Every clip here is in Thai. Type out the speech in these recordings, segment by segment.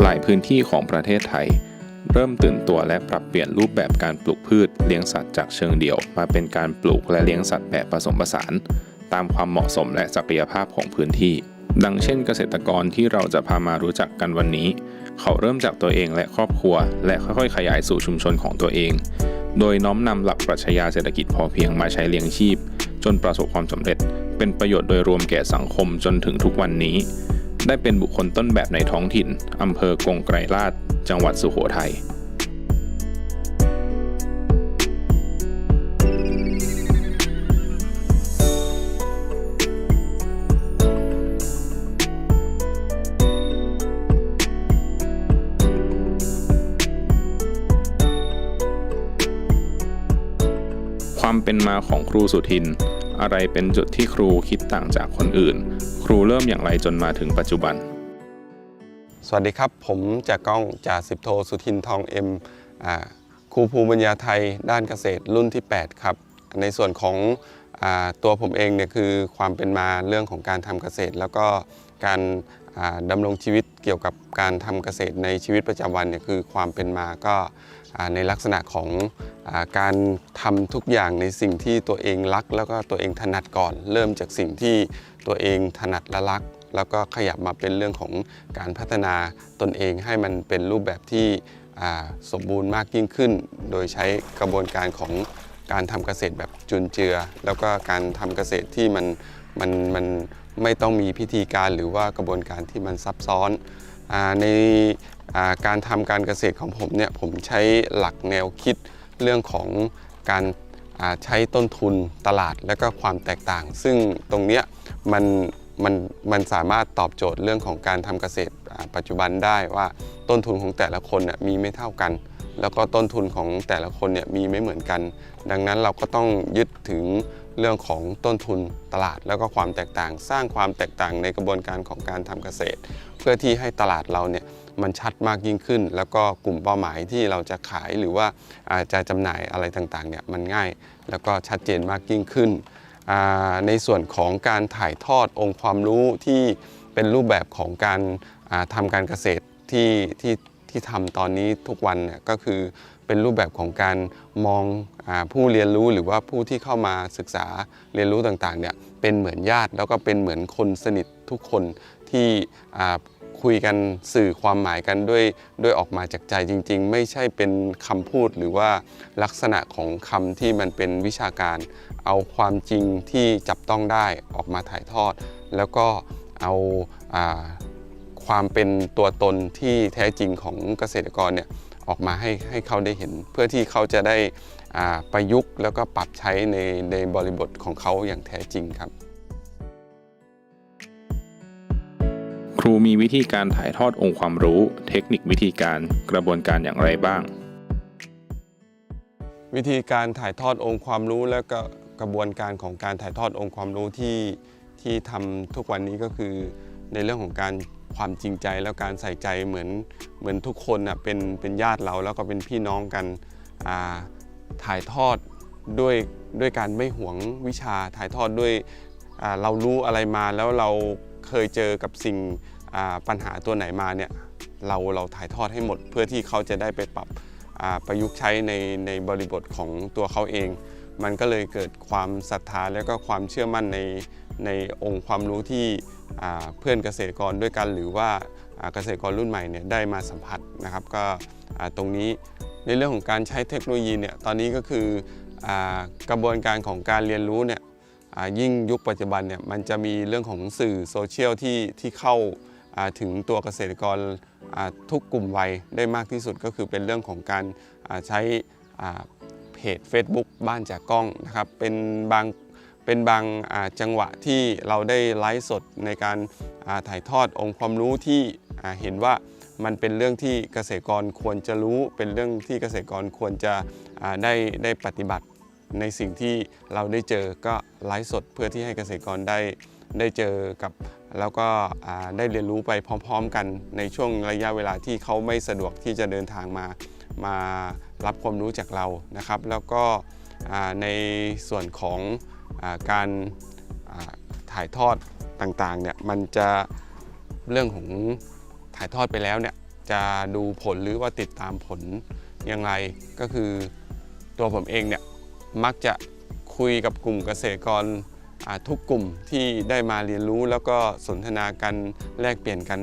หลายพื้นที่ของประเทศไทย เริ่มตื่นตัวและปรับเปลี่ยนรูปแบบการปลูกพืชเลี้ยงสัตว์จากเชิงเดี่ยว มาเป็นการปลูกและเลี้ยงสัตว์แบบผสมผสาน ตามความเหมาะสมและศักยภาพของพื้นที่ ดังเช่นเกษตรกรที่เราจะพามารู้จักกันวันนี้ เขาเริ่มจากตัวเองและครอบครัว และค่อยๆ ขยายสู่ชุมชนของตัวเอง โดยน้อมนำหลักปรัชญาเศรษฐกิจพอเพียงมาใช้เลี้ยงชีพ จนประสบความสำเร็จ เป็นประโยชน์โดยรวมแก่สังคมจนถึงทุกวันนี้ ได้เป็นบุคคลต้นแบบในท้องถิ่น อำเภอกงไกรลาษฎร์จังหวัดสุโขทัยความเป็นมาของครูสุทิน อะไรเป็นจุดที่ครูคิดต่างจากคนอื่น รูเริ่มอย่างไรจนมาถึงปัจจุบัน สวัสดีครับ ผมจากกล้องจ่าสิบโทสุทินทองเอ็มครูภูมิปัญญาไทยด้านเกษตรรุ่นที่ 8 ครับ ในส่วนของอตัวผมเองเนี่ยคือความเป็นมาเรื่องของการทำเกษตร แล้วก็การอ่าดำรงชีวิตเกี่ยวกับการทำเกษตรในชีวิตประจำวันเนี่ยคือความเป็นมาก็ในลักษณะของอการทำทุกอย่างในสิ่งที่ตัวเองรัก แล้วก็ตัวเองถนัดก่อน เริ่มจากสิ่งที่ ตัวเองถนัดและรัก แล้วก็ขยับมาเป็นเรื่องของการพัฒนาตนเองให้มันเป็นรูปแบบที่สมบูรณ์มากยิ่งขึ้น โดยใช้กระบวนการของการทำเกษตรแบบจุนเจือ แล้วก็การทำเกษตรที่มันมันมันไม่ต้องมีพิธีการหรือว่ากระบวนการที่มันซับซ้อนอในการทำการเกษตรของผมเนี่ยผมใช้หลักแนวคิดเรื่องของการ ใช้ต้นทุนตลาดและก็ความแตกต่าง ซึ่งตรงเนี้ยมันมันมันสามารถตอบโจทย์เรื่องของการทำเกษตรปัจจุบันได้ว่าต้นทุนของแต่ละคนน่ะมีไม่เท่ากัน แล้วก็ต้นทุนของแต่ละคนเนี่ยมีไม่เหมือนกัน ดังนั้นเราก็ต้องยึดถึงเรื่องของต้นทุนตลาดแล้วก็ความแตกต่าง สร้างความแตกต่างในกระบวนการของการทำเกษตร เพื่อที่ให้ตลาดเราเนี่ย มันชัดมากยิ่งขึ้น แล้วก็กลุ่มเป้าหมายที่เราจะขายหรือว่าจะจำหน่ายอะไรต่างๆเนี่ยมันง่าย แล้วก็ชัดเจนมากยิ่งขึ้น ในส่วนของการถ่ายทอดองค์ความรู้ที่เป็นรูปแบบของการอ่าทำการเกษตรที่ที่ที่ทำตอนนี้ทุกวันเนี่ยก็คือเป็นรูปแบบของการมองอผู้เรียนรู้หรือว่าผู้ที่เข้ามาศึกษาเรียนรู้ต่างๆเนี่ยเป็นเหมือนญาติแล้วก็เป็นเหมือนคนสนิททุกคนที่ คุยกันสื่อความหมายกันด้วยด้วยออกมาจากใจจริง ๆ ไม่ใช่เป็นคำพูดหรือว่าลักษณะของคำที่มันเป็นวิชาการ เอาความจริงที่จับต้องได้ออกมาถ่ายทอด แล้วก็เอาอาความเป็นตัวตนที่แท้จริงของเกษตรกรเนี่ยออกมาให้ให้เขาได้เห็น เพื่อที่เขาจะได้ประยุกต์แล้วก็ปรับใช้ในในบริบทของเขาอย่างแท้จริงครับ ครูมีวิธีการถ่ายทอดองค์ความรู้ เทคนิควิธีการกระบวนการอย่างไรบ้าง วิธีการถ่ายทอดองค์ความรู้และก็กระบวนการของการถ่ายทอดองค์ความรู้ที่ที่ทำทุกวันนี้ก็คือ ในเรื่องของการความจริงใจแล้วการใส่ใจเหมือนเหมือนทุกคนน่ะเป็นเป็นญาติเราแล้วก็เป็นพี่น้องกันถ่ายทอดด้วยด้วยการไม่หวงวิชาถ่ายทอดด้วยเรารู้อะไรมาแล้วเราเคยเจอกับสิ่ง ปัญหาตัวไหนมาเนี่ยเราเราถ่ายทอดให้หมด เพื่อที่เขาจะได้ไปปรับประยุกต์ใช้ในในบริบทของตัวเขาเอง มันก็เลยเกิดความศรัทธาและก็ความเชื่อมั่นในในองค์ความรู้ที่เพื่อนเกษตรกรด้วยกัน หรือว่าเกษตรกรรุ่นใหม่เนี่ยได้มาสัมผัสนะครับก็ตรงนี้ในเรื่องของการใช้เทคโนโลยีเนี่ยตอนนี้ก็คืออกระบวนการของการเรียนรู้เนี่ยยิ่งยุคปัจจุบันเนี่ยมันจะมีเรื่องของสื่อโซเชียลที่ที่เข้า ถึงตัวเกษตรกรทุกกลุ่มวัยได้มากที่สุดก็คือเป็นเรื่องของการใช้เพจ Facebook บ้านจากกล้องนะครับเป็นบางเป็นบางจังหวะที่เราได้ไลฟ์สดในการถ่ายทอดองค์ความรู้ที่เห็นว่ามันเป็นเรื่องที่เกษตรกรควรจะรู้ เป็นเรื่องที่เกษตรกรควรจะได้ได้ปฏิบัติในสิ่งที่เราได้เจอก็ไลฟ์สดเพื่อที่ให้เกษตรกรได้ ได้เจอกับ แล้วก็ได้เรียนรู้ไปพร้อม ๆ กันในช่วงระยะเวลาที่เขาไม่สะดวกที่จะเดินทางมามารับความรู้จากเรานะครับ แล้วก็ในส่วนของอการถ่ายทอดต่างๆเนี่ยมันจะเรื่องของถ่ายทอดไปแล้วเนี่ยจะดูผลหรือว่าติดตามผลยังไงก็คือตัวผมเองเนี่ยมักจะคุยกับกลุ่มเกษตรกร ทุกกลุ่มที่ได้มาเรียนรู้แล้วก็สนทนากันแลกเปลี่ยนกัน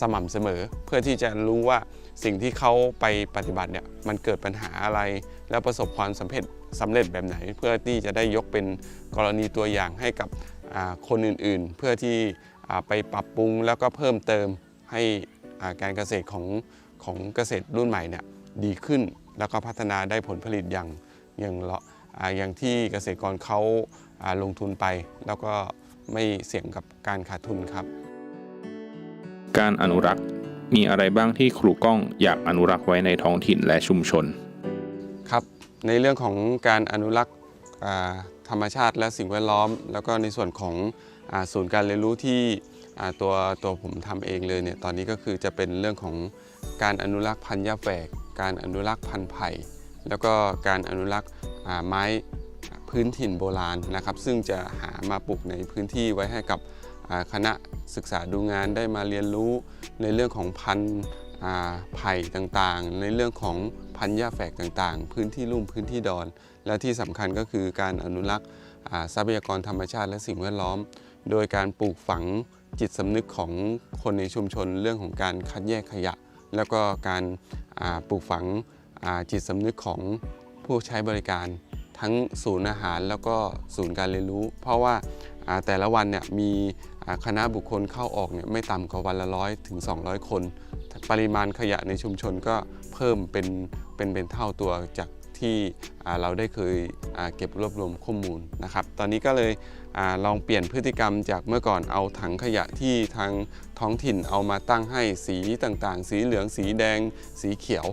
สม่ำเสมอ เพื่อที่จะรู้ว่าสิ่งที่เขาไปปฏิบัติเนี่ยมันเกิดปัญหาอะไร แล้วประสบความสำเร็จสำเร็จแบบไหน เพื่อที่จะได้ยกเป็นกรณีตัวอย่างให้กับคนอื่นๆ เพื่อที่ไปปรับปรุงแล้วก็เพิ่มเติมให้การเกษตรของของเกษตรรุ่นใหม่เนี่ยดีขึ้น แล้วก็พัฒนาได้ผลผลิตอย่างอย่างเลาะ อ่าอย่างที่เกษตรกรเขาอ่าลงทุนไป แล้วก็ไม่เสี่ยงกับการขาดทุนครับ การอนุรักษ์มีอะไรบ้างที่ครูก้องอยากอนุรักษ์ไว้ในท้องถิ่นและชุมชน ครับในเรื่องของการอนุรักษ์อ่าธรรมชาติและสิ่งแวดล้อม แล้วก็ในส่วนของอาศูนย์การเรียนรู้ที่อ่าตัวตัวผมทำเองเลยเนี่ยตอนนี้ก็คือจะเป็นเรื่องของการอนุรักษ์พันธุ์หญ้าแฝก การอนุรักษ์พันธุ์ไผ่แล้วก็การอนุรักษ์อ่า ไม้พื้นถิ่นโบราณนะครับซึ่งจะหามาปลูกในพื้นที่ไว้ให้กับคณะศึกษาดูงานได้มาเรียนรู้ในเรื่องของพันธุ์ไผ่ต่างๆ ในเรื่องของพันธุ์หญ้าแฝกต่างๆ พื้นที่ลุ่มพื้นที่ดอน และที่สำคัญก็คือการอนุรักษ์ทรัพยากรธรรมชาติและสิ่งแวดล้อม โดยการปลูกฝังจิตสำนึกของคนในชุมชน เรื่องของการคัดแยกขยะ แล้วก็การปลูกฝังจิตสำนึกของ ผู้ใช้บริการทั้งศูนย์อาหารแล้วก็ศูนย์การเรียนรู้ เพราะว่าแต่ละวันเนี่ยมีคณะบุคคลเข้าออกเนี่ยไม่ต่ำกว่าวันละร้อยถึง 200 คน ปริมาณขยะในชุมชนก็เพิ่มเป็นเป็นเป็นเท่าตัวจากที่เราได้เคยเก็บรวบรวมข้อมูลนะครับ ตอนนี้ก็เลยอลองเปลี่ยนพฤติกรรมจากเมื่อก่อนเอาถังขยะที่ทางท้องถิ่นเอามาตั้งให้สีต่างๆ สีเหลือง สีแดง สีเขียว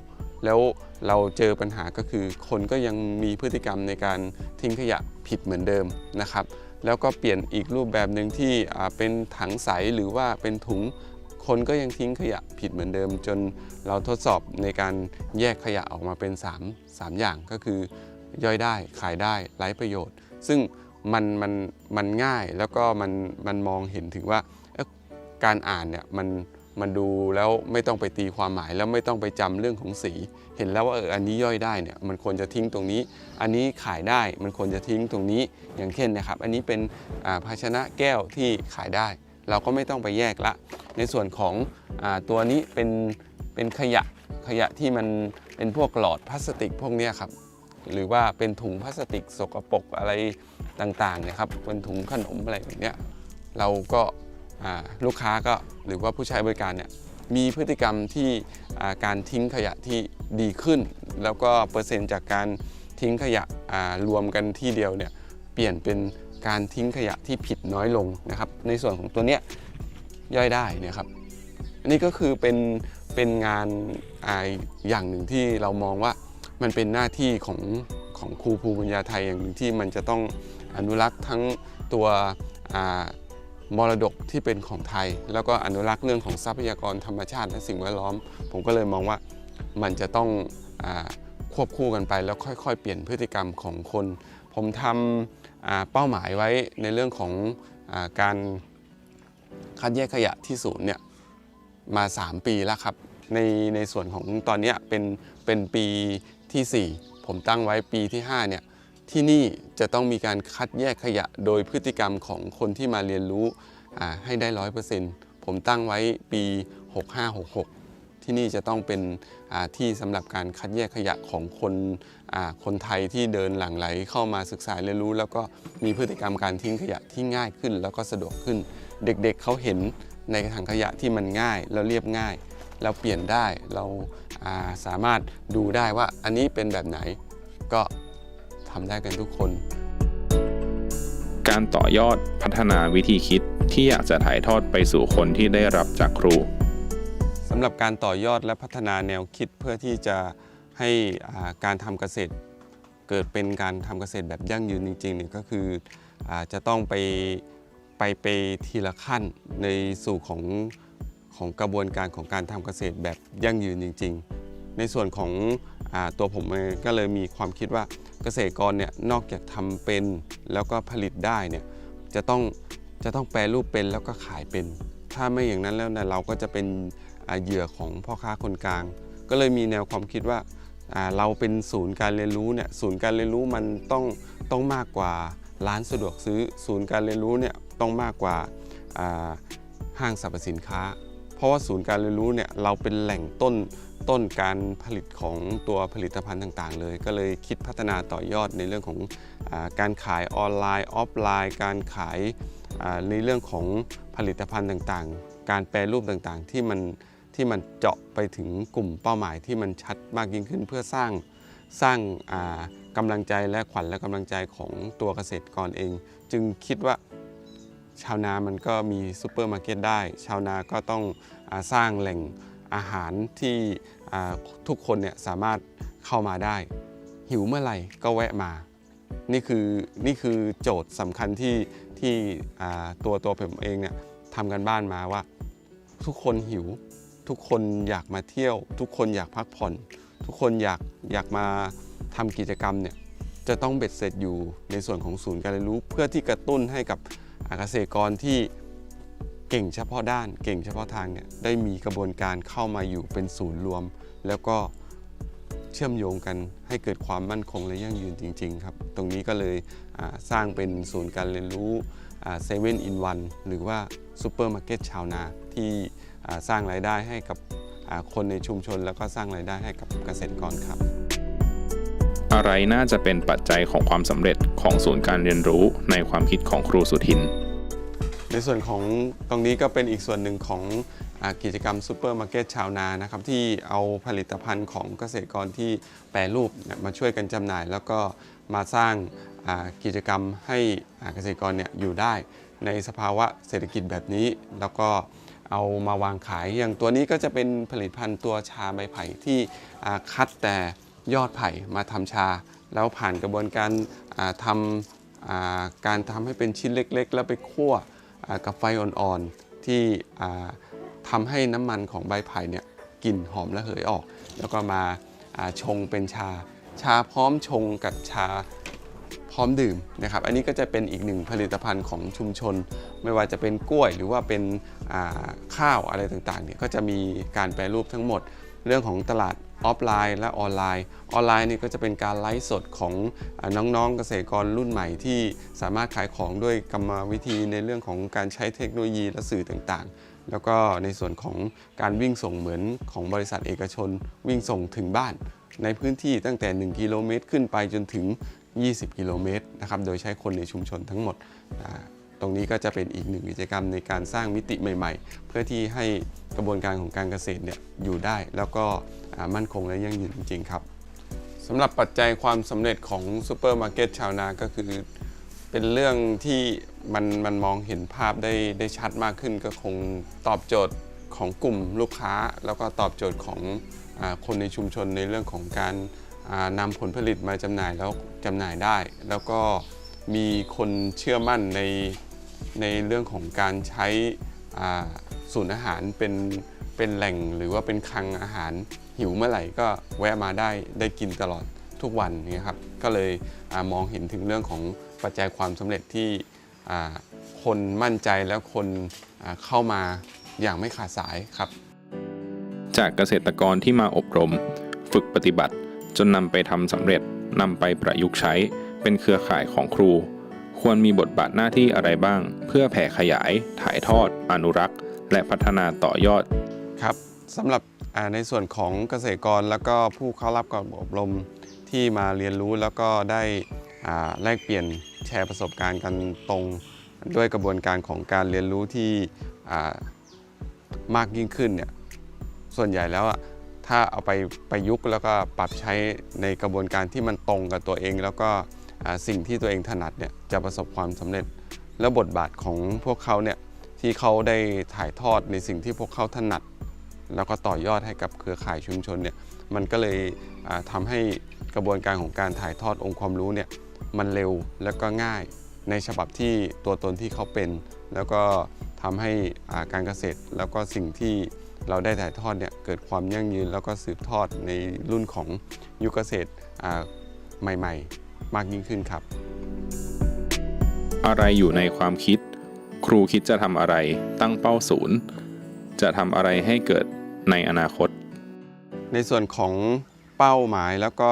แล้วเราเจอปัญหาก็คือ คนก็ยังมีพฤติกรรมในการทิ้งขยะผิดเหมือนเดิมนะครับ แล้วก็เปลี่ยนอีกรูปแบบหนึ่งที่เป็นถังใสหรือว่าเป็นถุงคนก็ยังทิ้งขยะผิดเหมือนเดิม จนเราทดสอบในการแยกขยะออกมาเป็น 3 3 อย่างก็คือย่อยได้ขายได้ไร้ประโยชน์ ซึ่งมันมันมันง่ายแล้วก็มันมันมองเห็นถึงว่าการอ่านเนี่ยมัน มันดูแล้วไม่ต้องไปตีความหมายแล้วไม่ต้องไปจำเรื่องของสี เห็นแล้วว่าเอออันนี้ย่อยได้เนี่ยมันควรจะทิ้งตรงนี้ อันนี้ขายได้มันควรจะทิ้งตรงนี้ อย่างเช่นนะครับ อันนี้เป็นภาชนะแก้วที่ขายได้ เราก็ไม่ต้องไปแยกละ ในส่วนของอตัวนี้เป็นเป็นขยะขยะที่มันเป็นพวกหลอดพลาสติกพวกนี้ครับหรือว่าเป็นถุงพลาสติกสกปรกอะไรต่างๆนะครับเป็นถุงขนมอะไรแบบเนี้ยเราก็ ลูกค้าก็หรือว่าผู้ใช้บริการเนี่ยมีพฤติกรรมที่การทิ้งขยะที่ดีขึ้น แล้วก็เปอร์เซ็นต์จากการทิ้งขยะรวมกันที่เดียวเนี่ยเปลี่ยนเป็นการทิ้งขยะที่ผิดน้อยลงนะครับ ในส่วนของตัวเนี้ยย่อยได้นี่ยครับอันนี้ก็คือเป็นเป็นงานออย่างหนึ่งที่เรามองว่ามันเป็นหน้าที่ของของครูภูมิปัญญาไทยอย่างหนึ่งที่มันจะต้องอนุรักษ์ทั้งตัว มรดกที่เป็นของไทย แล้วก็อนุรักษ์เรื่องของทรัพยากรธรรมชาติและสิ่งแวดล้อม ผมก็เลยมองว่ามันจะต้องอควบคู่กันไปแล้วค่อยๆ เปลี่ยนพฤติกรรมของคน ผมทำเป้าหมายไว้ในเรื่องของอการคัดแยกขยะที่ศูนย์เนี่ยมา 3 ปีแล้วครับ ในในส่วนของตอนนี้เป็นเป็นปีทีสี่4 ผมตั้งไว้ปีที่ 5 เนี่ย ที่นี่จะต้องมีการคัดแยกขยะโดยพฤติกรรมของคนที่มาเรียนรู้ให้ได้ร้อยเปอร์เซ็นต์ผมตั้งไว้ปี 6566 ที่นี่จะต้องเป็นที่สำหรับการคัดแยกขยะของคนคนไทยที่เดินหลั่งไหลเข้ามาศึกษาเรียนรู้ แล้วก็มีพฤติกรรมการทิ้งขยะที่ง่ายขึ้น แล้วก็สะดวกขึ้น เด็กๆเเขาเห็นในถังขยะที่มันง่ายแล้วเรียบง่าย เราเปลี่ยนได้เราาสามารถดูได้ว่าอันนี้เป็นแบบไหนก็ ทำได้กันทุกคน การต่อยอดพัฒนาวิธีคิดที่อยากจะถ่ายทอดไปสู่คนที่ได้รับจากครูสำหรับการต่อยอดและพัฒนาแนวคิดเพื่อที่จะให้อ่าการทำเกษตร เกิดเป็นการทำเกษตรแบบยั่งยืนจริงๆเนี่ยก็คืออาจะต้องไปไปไปทีละขั้นในสู่ของของกระบวนการของการทำเกษตรแบบยั่งยืนจริง ๆ ในส่วนของอตัวผมเองก็เลยมีความคิดว่าเกษตรกรเนี่ยนอกจากทำเป็นแล้วก็ผลิตได้เนี่ยจะต้องจะต้องแปรรูปเป็นแล้วก็ขายเป็น ถ้าไม่อย่างนั้นแล้วเนี่ยเราก็จะเป็นเหยื่อของพ่อค้าคนกลาง ก็เลยมีแนวความคิดว่าเราเป็นศูนย์การเรียนรู้เนี่ยศูนย์การเรียนรู้มันต้องต้องมากกว่าร้านสะดวกซื้อ ศูนย์การเรียนรู้เนี่ยต้องมากกว่าห้างสรรพสินค้า เพราะว่าศูนย์การเรียนรู้เนี่ยเราเป็นแหล่งต้น ต้นการผลิตของตัวผลิตภัณฑ์ต่าง ๆ เลย ก็เลยคิดพัฒนาต่อยอดในเรื่องของอการขายออนไลน์ออฟไลน์ การขายในเรื่องของผลิตภัณฑ์ต่างๆ การแปรรูปต่างๆ ที่มันที่มันเจาะไปถึงกลุ่มเป้าหมายที่มันชัดมากยิ่งขึ้นเพื่อสร้างสร้างกำลังใจและขวัญและกำลังใจของตัวเกษตรกรเอง จึงคิดว่าชาวนามันก็มีซูเปอร์มาร์เก็ตได้ ชาวนาก็ต้องอสร้างแหล่ง อาหารที่ทุกคนเนี่ยสามารถเข้ามาได้ หิวเมื่อไหร่ก็แวะมา นี่คือนี่คือโจทย์สำคัญที่ที่ตัวตัวผมเองเนี่ยทำกันบ้านมาว่า ทุกคนหิว ทุกคนอยากมาเที่ยว ทุกคนอยากพักผ่อน ทุกคนอยากอยากมาทำกิจกรรมเนี่ยจะต้องเบ็ดเสร็จอยู่ในส่วนของศูนย์การเรียนรู้ เพื่อที่กระตุ้นให้กับเกษตรกรที่ เก่งเฉพาะด้านเก่งเฉพาะทางเนี่ยได้มีกระบวนการเข้ามาอยู่เป็นศูนย์รวม แล้วก็เชื่อมโยงกันให้เกิดความมั่นคงและยั่งยืนจริง ๆ ครับ ตรงนี้ก็เลยสร้างเป็นศูนย์การเรียนรู้เซเว่นอินวันหรือว่าซูเปอร์มาร์เก็ตชาวนาที่สร้างรายได้ให้กับคนในชุมชน แล้วก็สร้างรายได้ให้กับเกษตรกรครับ อะไรน่าจะเป็นปัจจัยของความสำเร็จของศูนย์การเรียนรู้ในความคิดของครูสุทิน ในส่วนของตรงนี้ก็เป็นอีกส่วนหนึ่งของอกิจกรรมซูเปอร์มาร์เก็ตชาวนานะครับที่เอาผลิตภัณฑ์ของเกษตรกรที่แปรรูปมาช่วยกันจำหน่าย แล้วก็มาสร้างกิจกรรมให้เกษตรกรเนี่ยอยู่ได้ ในสภาวะเศรษฐกิจแบบนี้ แล้วก็เอามาวางขายอย่างตัวนี้ก็จะเป็นผลิตภัณฑ์ตัวชาใบไผ่ที่คัดแต่ยอดไผ่มาทำชา แล้วผ่านกระบวนการทำอ่าการทำให้เป็นชิ้นเล็ก ๆ แล้วไปคั่ว กับไฟอ่อนๆที่ทำให้น้ำมันของใบไผ่เนี่ยกลิ่นหอมระเหยออก แล้วก็มาชงเป็นชา ชาพร้อมชงกับชาพร้อมดื่มนะครับ อันนี้ก็จะเป็นอีกหนึ่งผลิตภัณฑ์ของชุมชน ไม่ว่าจะเป็นกล้วยหรือว่าเป็นข้าวอะไรต่างๆเนี่ยก็จะมีการแปรรูปทั้งหมด เรื่องของตลาด ออฟไลน์และออนไลน์ ออนไลน์นี่ก็จะเป็นการไลฟ์สดของอาน้องๆเกษตรกรรุ่นใหม่ที่สามารถขายของด้วยกรรมวิธีในเรื่องของการใช้เทคโนโลยีและสื่อต่างๆ แล้วก็ในส่วนของการวิ่งส่งเหมือนของบริษัทเอกชน วิ่งส่งถึงบ้าน ในพื้นที่ตั้งแต่ 1 กิโลเมตรขึ้นไปจนถึง 20 กิโลเมตรนะครับโดยใช้คนในชุมชนทั้งหมดตรงนี้ก็จะเป็นอีกหนึ่งกิจกรรมในการสร้างมิติใหม่ ๆ เพื่อที่ให้กระบวนการของการเกษตรเนี่ยอยู่ได้แล้วก็ มั่นคงและยั่งยืนจริงๆครับสำหรับปัจจัยความสำเร็จของซูเปอร์มาร์เก็ตชาวนาก็คือ เป็นเรื่องที่มันมันมองเห็นภาพได้ได้ชัดมากขึ้นก็คงตอบโจทย์ของกลุ่มลูกค้า แล้วก็ตอบโจทย์ของอคนในชุมชนในเรื่องของการนำผลผลิตมาจำหน่ายแล้วจำหน่ายได้ แล้วก็มีคนเชื่อมั่นในในเรื่องของการใช้อ่าศูนย์อาหารเป็นเป็นแหล่งหรือว่าเป็นคลังอาหาร หิวเมื่อไหร่ก็แวะมาได้ได้กินตลอดทุกวันนี้ครับก็เลยอามองเห็นถึงเรื่องของปัจจัยความสำเร็จที่อ่าคนมั่นใจแล้วคนอ่าเข้ามาอย่างไม่ขาดสายครับ จากเกษตรกรที่มาอบรม ฝึกปฏิบัติ จนนำไปทำสำเร็จนำไปประยุกต์ใช้ เป็นเครือข่ายของครู ควรมีบทบาทหน้าที่อะไรบ้าง เพื่อแผ่ขยาย ถ่ายทอด อนุรักษ์ และพัฒนาต่อยอดครับสำหรับอ่า ในส่วนของเกษตรกรแล้วก็ผู้เข้ารับการอบรมที่มาเรียนรู้แล้วก็ได้แลกเปลี่ยนแชร์ประสบการณ์กันตรงด้วยกระบวนการของการเรียนรู้ที่มากยิ่งขึ้นเนี่ยส่วนใหญ่แล้วถ้าเอาไปประยุกต์แล้วก็ปรับใช้ในกระบวนการที่มันตรงกับตัวเอง แล้วก็สิ่งที่ตัวเองถนัดเนี่ยจะประสบความสำเร็จ แล้วบทบาทของพวกเขาเนี่ยที่เขาได้ถ่ายทอดในสิ่งที่พวกเขาถนัด แล้วก็ต่อยอดให้กับเครือข่ายชุมชนเนี่ยมันก็เลยอ่าทำให้กระบวนการของการถ่ายทอดองค์ความรู้เนี่ยมันเร็วแล้วก็ง่ายในฉบับที่ตัวตนที่เขาเป็น แล้วก็ทำให้การเกษตร แล้วก็สิ่งที่เราได้ถ่ายทอดเนี่ยเกิดความยั่งยืน แล้วก็สืบทอดในรุ่นของยุคเกษตรใหม่ ๆ มากยิ่งขึ้นครับ อะไรอยู่ในความคิด ครูคิดจะทำอะไรตั้งเป้าศูนย์ จะทำอะไรให้เกิด ในอนาคต ในส่วนของเป้าหมายแล้วก็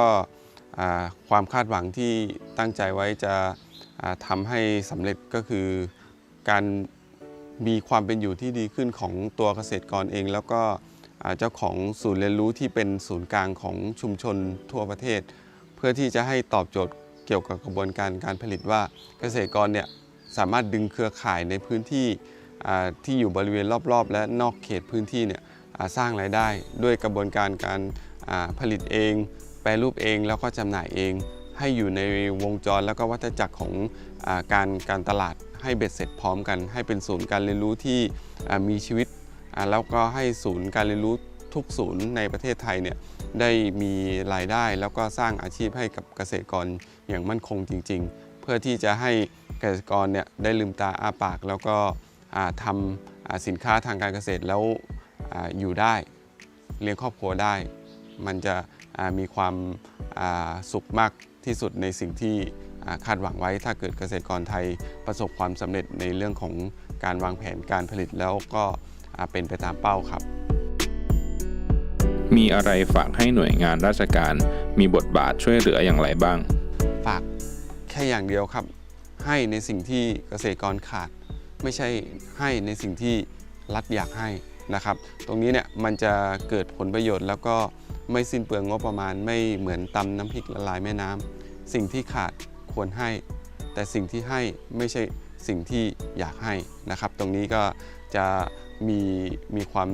ความคาดหวังที่ตั้งใจไว้จะอ่าทำให้สำเร็จก็คือการมีความเป็นอยู่ที่ดีขึ้นของตัวเกษตรกรเอง แล้วก็เจ้าของศูนย์เรียนรู้ที่เป็นศูนย์กลางของชุมชนทั่วประเทศ เพื่อที่จะให้ตอบโจทย์เกี่ยวกับกระบวนการการผลิตว่าเกษตรกรเนี่ยสามารถดึงเครือข่ายในพื้นที่ที่อยู่บริเวณรอบๆ และนอกเขตพื้นที่เนี่ย สร้างรายได้ ด้วยกระบวนการการผลิตเอง แปรรูปเองแล้วก็จำหน่ายเอง ให้อยู่ในวงจรแล้วก็วัฏจักรของอการการตลาดให้เบ็ดเสร็จพร้อมกัน ให้เป็นศูนย์การเรียนรู้ที่มีชีวิต แล้วก็ให้ศูนย์การเรียนรู้ทุกศูนย์ในประเทศไทยเนี่ยได้มีรายได้แล้วก็สร้างอาชีพให้กับเกษตรกรอย่างมั่นคงจริง ๆ เพื่อที่จะให้เกษตรกรเนี่ยได้ลืมตาอ้าปาก แล้วก็ทำสินค้าทางการเกษตรแล้ว อ่าอยู่ได้เลี้ยงครอบครัวได้ มันจะอ่ามีความอ่าสุขมากที่สุดในสิ่งที่อ่าคาดหวังไว้ ถ้าเกิดเกษตรกรไทยประสบความสำเร็จในเรื่องของการวางแผนการผลิตแล้วก็อ่าเป็นไปตามเป้าครับ มีอะไรฝากให้หน่วยงานราชการ มีบทบาทช่วยเหลืออย่างไรบ้าง ฝากแค่อย่างเดียวครับ ให้ในสิ่งที่เกษตรกรขาด ไม่ใช่ให้ในสิ่งที่รัฐอยากให้ นะครับ ตรงนี้เนี่ยมันจะเกิดผลประโยชน์ แล้วก็ไม่สิ้นเปลืองงบประมาณไม่เหมือนตำน้ำพริกละลายแม่น้ำสิ่งที่ขาดควรให้ แต่สิ่งที่ให้ไม่ใช่สิ่งที่อยากให้นะครับ ตรงนี้ก็จะมีมีความ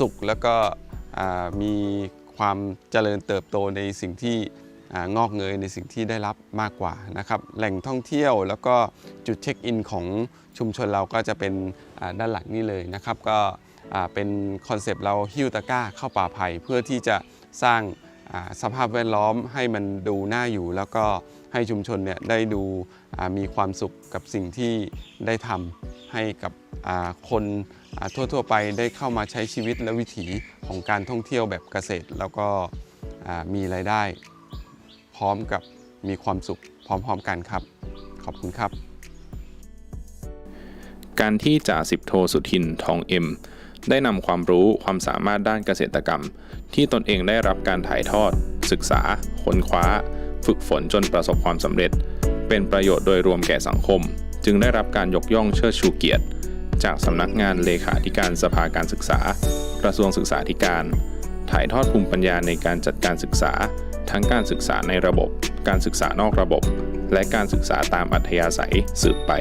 สุขแล้วก็มีความเจริญเติบโตในสิ่งที่ งอกเงยในสิ่งที่ได้รับมากกว่านะครับแหล่งท่องเที่ยวแล้วก็จุดเช็คอินของชุมชนเราก็จะเป็นด้านหลังนี่เลยนะครับ ก็เป็นคอนเซปต์เราฮิ้วตะก้าเข้าป่าไผ่เพื่อที่จะสร้างสภาพแวดล้อมให้มันดูน่าอยู่ แล้วก็ให้ชุมชนเนี่ยได้ดูมีความสุขกับสิ่งที่ได้ทำให้กับคนอ่าทั่วๆไปได้เข้ามาใช้ชีวิตและวิถีของการท่องเที่ยวแบบเกษตร แล้วก็มีรายได้ ร้อมกับมีความสุขพร้อมๆกันครับ ขอบคุณครับ การที่จ่าสิบโทสุทินทองเอ็ม ได้นำความรู้ความสามารถด้านเกษตรกรรม ที่ตนเองได้รับการถ่ายทอด ศึกษา ค้นคว้า ฝึกฝนจนประสบความสำเร็จ เป็นประโยชน์โดยรวมแก่สังคม จึงได้รับการยกย่องเชิดชูเกียรติ จากสำนักงานเลขาธิการสภาการศึกษา กระทรวงศึกษาธิการ ถ่ายทอดภูมิปัญญาในการจัดการศึกษา ทั้งการศึกษาในระบบ การศึกษานอกระบบ และการศึกษาตามอัธยาศัยสืบไป